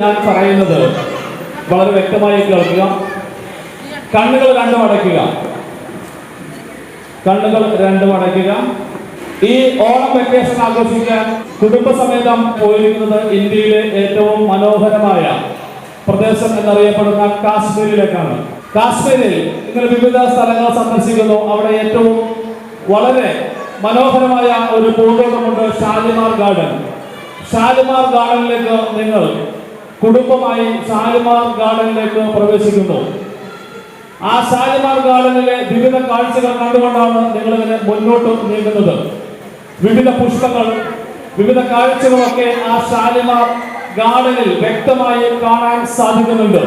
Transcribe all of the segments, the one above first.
ഞാൻ പറയുന്നത് വളരെ വ്യക്തമായി കേൾക്കുക. കണ്ണുകൾ രണ്ടും അടയ്ക്കുക. കണ്ണുകൾ രണ്ടും അടയ്ക്കുക. ഈ ഓണം വെക്കേഷൻ ആഘോഷിക്കാൻ കുടുംബസമേതം പോയിരിക്കുന്നത് ഇന്ത്യയിലെ ഏറ്റവും മനോഹരമായ പ്രദേശം എന്നറിയപ്പെടുന്ന കാശ്മീരിലേക്കാണ്. കാശ്മീരിൽ നിങ്ങൾ വിവിധ സ്ഥലങ്ങൾ സന്ദർശിക്കുന്നു. അവിടെ ഏറ്റവും വളരെ മനോഹരമായ ഒരു പൂന്തോട്ടമുണ്ട് ഷാലിമാർ ഗാർഡൻ. ഷാലിമാർ ഗാർഡനിലേക്ക് നിങ്ങൾ കുടുംബമായി സാലിമാർ ഗാർഡനിലേക്ക് പ്രവേശിക്കുന്നു. ആ സാലിമാർ ഗാർഡനിലെ വിവിധ കാഴ്ചകൾ കണ്ടുകൊണ്ടാണ് നിങ്ങൾ ഇങ്ങനെ മുന്നോട്ട് നീങ്ങുന്നത്. വിവിധ പുഷ്പങ്ങൾ വിവിധ കാഴ്ചകളൊക്കെ ആ സാലിമാർ ഗാർഡനിൽ വ്യക്തമായി കാണാൻ സാധിക്കുന്നുണ്ട്.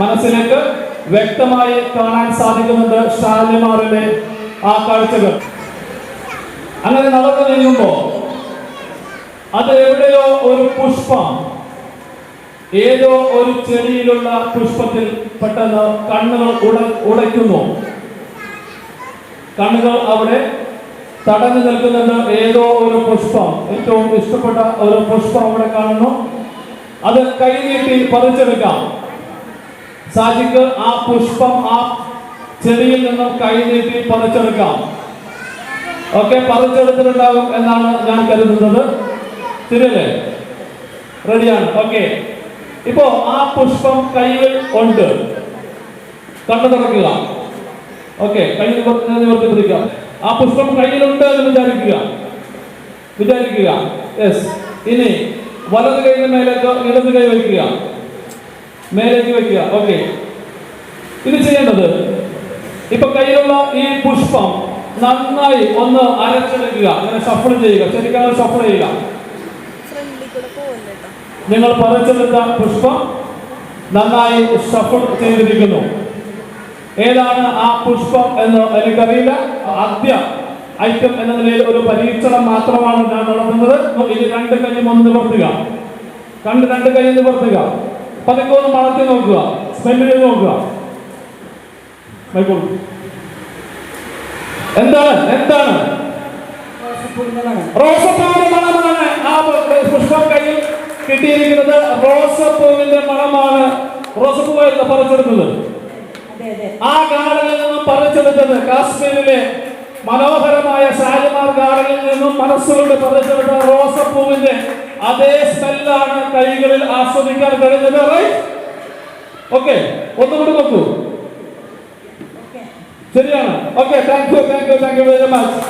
മനസ്സിലേക്ക് വ്യക്തമായി കാണാൻ സാധിക്കുന്നുണ്ട് ഷാലിമാറിലെ ആ കാഴ്ചകൾ. അങ്ങനെ നടന്നു കഴിയുമ്പോ അത് എവിടെയോ ഒരു പുഷ്പം ഏതോ ഒരു ചെടിയിലുള്ള പുഷ്പത്തിൽ പെട്ടെന്ന് കണ്ണുകൾ ഉട ഉടയ്ക്കുന്നു. കണ്ണുകൾ അവിടെ തടഞ്ഞു നിൽക്കുന്ന ഏതോ ഒരു പുഷ്പം. ഏറ്റവും ഇഷ്ടപ്പെട്ട ഒരു പുഷ്പം അവിടെ കാണുന്നു. അത് കൈനീട്ടി പറിച്ചെടുക്കാം. സാജിക്ക് ആ പുഷ്പം ആ ചെടിയിൽ നിന്നും കൈനീട്ടി പറിച്ചെടുക്കാം. ഒക്കെ പറിച്ചെടുത്തിട്ടുണ്ടാകും എന്നാണ് ഞാൻ കരുതുന്നത്. ശരിയല്ലേ റെഡിയാണ്. ഓക്കെ. ഇപ്പോ ആ പുഷ്പം കയ്യിൽ ഉണ്ട്. കണ്ണു തുറക്കുക. ഓക്കെ കൈ നിവർത്തി ആ പുഷ്പം കയ്യിലുണ്ട് എന്ന് വിചാരിക്കുക. വിചാരിക്കുക. യെസ് ഇനി വലത് കൈയുടെ മേലേക്ക് ഇടത് കൈ വയ്ക്കുക. മേലേക്ക് വയ്ക്കുക. ഓക്കെ ഇത് ചെയ്യേണ്ടത് ഇപ്പൊ കയ്യിലുള്ള ഈ പുഷ്പം നന്നായി ഒന്ന് അരച്ചെടുക്കുക. അങ്ങനെ ഷഫിൾ ചെയ്യുക. ശരിക്കും ഷഫിൾ ചെയ്യുക. നിങ്ങൾ പറിച്ചെടുത്ത പുഷ്പം നന്നായി ഷഫിൾ ചെയ്തിരിക്കുന്നു. ഏതാണ് ആ പുഷ്പം എന്ന് എനിക്കറിയില്ല. ആദ്യ ഐറ്റം എന്ന നിലയിൽ ഒരു പരീക്ഷണം മാത്രമാണ് ഞാൻ നടത്തുന്നത്. ഇത് രണ്ട് കൈ ഒന്ന് നിവർത്തുക. കണ്ട് രണ്ട് കൈ നിവർത്തുക. പതുക്കെ ഒന്ന് മണത്തി നോക്കുക. സ്മെല്ല് ചെയ്ത് നോക്കുക. എന്താണ്? എന്താണ്? റോസപ്പൂവിന്റെ മണമാണ് റോസപ്പൂവിന്റെ മണമാണ് എന്ന് പറിച്ചെടുത്തത് ആ ഗാർഡനിൽ നിന്നും പറിച്ചെടുത്തത് കാശ്മീരിലെ മനോഹരമായ ഷാലിമാർ ഗാർഡനിൽ നിന്നും മനസ്സുകൊണ്ട് പറിച്ചെടുത്ത റോസപ്പൂവിന്റെ അതേ സ്മെല്ലാണ് കൈകളിൽ ആസ്വദിക്കാൻ കഴിഞ്ഞത്. ഓക്കെ ഒന്നുകൂടി നോക്കൂ. ശരിയാണ്. Okay thank you thank you thank you very much